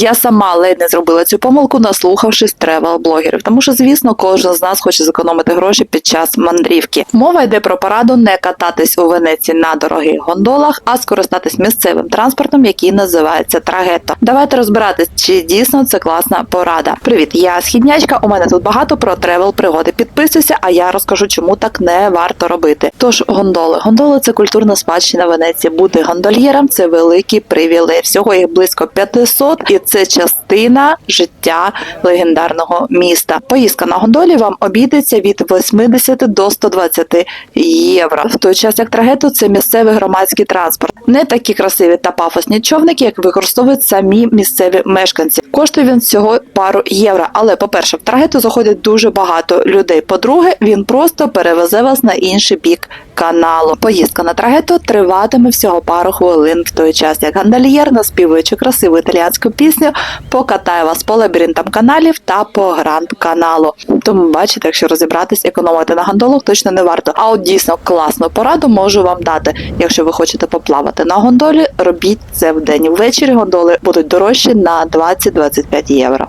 Я сама ледь не зробила цю помилку, наслухавшись тревел-блогерів, тому що, звісно, кожен з нас хоче зекономити гроші під час мандрівки. Мова йде про пораду не кататись у Венеції на дорогих гондолах, а скористатись місцевим транспортом, який називається трагетто. Давайте розбиратись, чи дійсно це класна порада. Привіт, я східнячка. У мене тут багато про тревел пригоди. Підписуйся, а я розкажу, чому так не варто робити. Тож гондоли. Гондоли це культурна спадщина Венеції. Бути гондольєром це великий привілей. Всього їх близько 500, і це частина життя легендарного міста. Поїздка на гондолі вам обійдеться від 80 до 120 євро. В той час як трагетто це місцевий громадський транспорт. Не такі красиві та пафосні човники, як використовують самі місцеві мешканці. Коштує він всього пару євро. Але, по-перше, в трагету заходить дуже багато людей. По-друге, він просто перевезе вас на інший бік каналу. Поїздка на трагету триватиме всього пару хвилин в той час, як гандальєр, наспівуючи красиву італіянську пісню, покатає вас по лабіринтам каналів та по гранд каналу. Тому бачите, якщо розібратись, економити на гондолах точно не варто. А от дійсно класну пораду можу вам дати. Якщо ви хочете поплавати на гондолі, робіть це вдень. Ввечері гондоли будуть дорожчі на 20-25 євро.